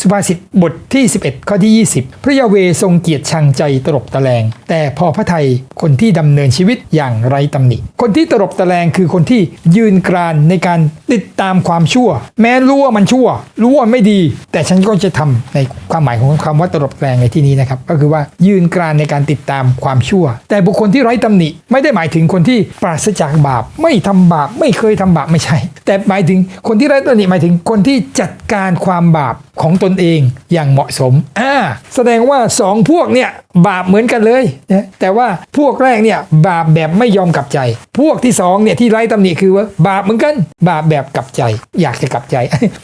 สุภาษิตบทที่ 11 ข้อที่ 20 พระยาเวทรงเกียรติชังใจตรบตะแลง แต่พอพระไทยคนที่ดำเนินชีวิตอย่างไร้ตำหนิ คนที่ตรบตะแลงคือคนที่ยืนกรานในการติดตามความชั่ว แม้รู้ว่ามันชั่ว รู้ว่าไม่ดี แต่ฉันก็จะทำในความหมายของคำว่าตรบตะแลงในที่นี้นะครับ ก็คือว่ายืนกรานในการติดตามความชั่ว แต่บุคคลที่ไร้ตำหนิ ไม่ได้หมายถึงคนที่ปราศจากบาป ไม่ทำบาปไม่เคยทำบาปไม่ใช่ แต่หมายถึงคนที่ไร้ตำหนิหมายถึงคนที่จัดการความบาป ของตนเองอย่างเหมาะสมอ่าแสดงว่าสองพวกเนี่ยบาปเหมือนกันเลยนะแต่ว่าพวกแรกเนี่ยบาปแบบไม่ยอมกลับใจ พวกที่สองเนี่ยที่ไร้ตำหนิคือว่าบาปเหมือนกัน บาปแบบกลับใจ อยากจะกลับใจ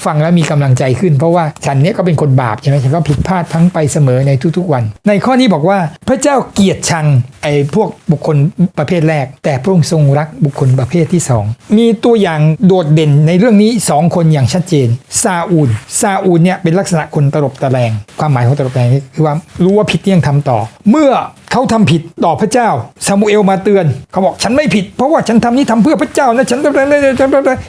ฟังแล้วมีกำลังใจขึ้น เพราะว่าฉันเนี่ยก็เป็นคนบาปใช่ไหมฉันก็ผิดพลาดพลั้งไปเสมอในทุกๆวัน ในข้อนี้บอกว่าพระเจ้าเกลียดชัง ไอ้พวกบุคคลประเภทแรก แต่พระองค์ทรงรักบุคคลประเภทที่สองมีตัวอย่างโดดเด่นในเรื่องนี้สองคนอย่างชัดเจน ซาอูลซาอูลเนี่ยเป็นลักษณะคนตลบตะแลงความหมายของตลบตะแลงคือว่ารู้ว่าผิดยังทำต่อ เมื่อ เขาทำผิดต่อพระเจ้าซามูเอลมาเตือน เขาบอกฉันไม่ผิด เพราะว่าฉันทำนี้ทำเพื่อพระเจ้านะฉัน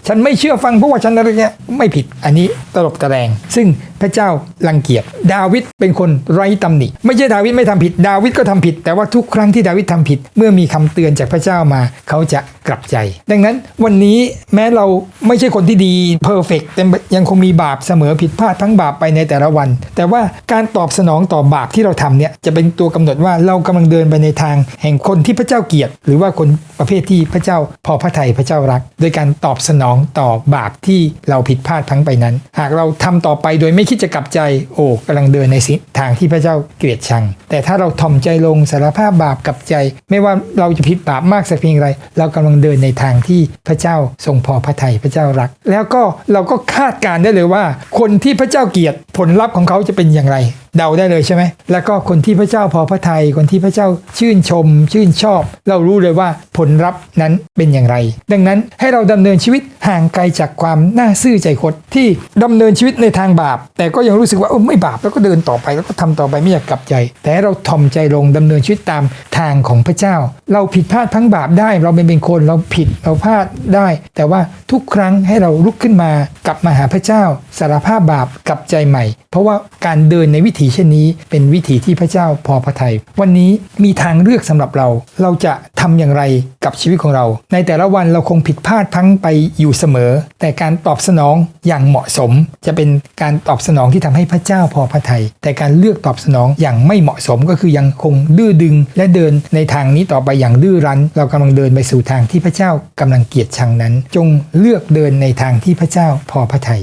ฉันไม่เชื่อฟังเพราะว่าฉันอะไรเงี้ยไม่ผิดอันนี้ตลบตะแลงซึ่งพระเจ้ารังเกียจดาวิดเป็นคนไร้ตำหนิ ไม่ใช่ดาวิดไม่ทำผิด ดาวิดก็ทำผิด แต่ว่าทุกครั้งที่ดาวิดทำผิด เมื่อมีคำเตือนจากพระเจ้ามา เขาจะกลับใจ ดังนั้นวันนี้แม้เราไม่ใช่คนที่ดีเพอร์เฟกต์แต่ยังคงมีบาปเสมอผิดพลาดทั้งบาปไปในแต่ละวัน แต่ว่าการตอบสนองต่อบาปที่เราทำเนี่ยจะเป็นตัวกำหนดว่าเรากำลังเดินไปในทางแห่งคนที่พระเจ้าเกลียดหรือว่าคนประเภทที่พระเจ้าพอพระทัยพระเจ้ารัก โดยการตอบสนองต่อบาปที่เราผิดพลาดทั้งไปนั้น หากเราทำต่อไปโดยไม่คิดจะกลับใจ โอ้กำลังเดินในทางที่พระเจ้าเกลียดชัง แต่ถ้าเราถ่อมใจลงสารภาพบาปกับใจ ไม่ว่าเราจะผิดบาปมากสักเพียงไร เรากำลังเดินในทางที่พระเจ้าทรงพอพระทัยพระเจ้ารัก แล้วก็เราก็คาดการได้เลยว่า คนที่พระเจ้าเกลียด ผลลัพธ์ของเขาจะเป็นอย่างไร เดาได้เลยใช่ไหม แล้วก็คนที่พระเจ้าพอพระทัยคนที่พระเจ้าชื่นชม ชื่นชอบ เรารู้เลยว่าผลลัพธ์นั้นเป็นอย่างไร ดังนั้นให้เราดำเนินชีวิตห่างไกลจากความน่าซื่อใจคดที่ดำเนินชีวิตในทางบาป แต่ก็ยังรู้สึกว่าเออไม่บาปแล้วก็เดินต่อไปแล้วก็ทำต่อไปไม่อยากกลับใจ แต่เราถ่อมใจลงดำเนินชีวิตตามทางของพระเจ้า เราผิดพลาดทั้งบาปได้ เราเป็นเป็นคนเราผิดเราพลาดได้ แต่ว่าทุกครั้งให้เราลุกขึ้นมากลับมาหาพระเจ้าสารภาพบาปกลับใจใหม่เพราะว่าการเดินในวิถีเช่นนี้เป็นวิถีที่พระเจ้าพอพระทยัยวันนี้มีทางเลือกสำหรับเรา เราจะทำอย่างไรกับชีวิตของเรา ในแต่ละวันเราคงผิดพลาดทั้งไปอยู่เสมอ แต่การตอบสนองอย่างเหมาะสม จะเป็นการตอบสนองที่ทำให้พระเจ้าพอพระทยัยแต่การเลือกตอบสนองอย่างไม่เหมาะสมก็คือยังคงดื้อดึง และเดินในทางนี้ต่อไปอย่างดื้อรั้น เรากำลังเดินไปสู่ทางที่พระเจ้ากำลังเกลียดชังนั้น จงเลือกเดินในทางที่พระเจ้าพอพระทยัย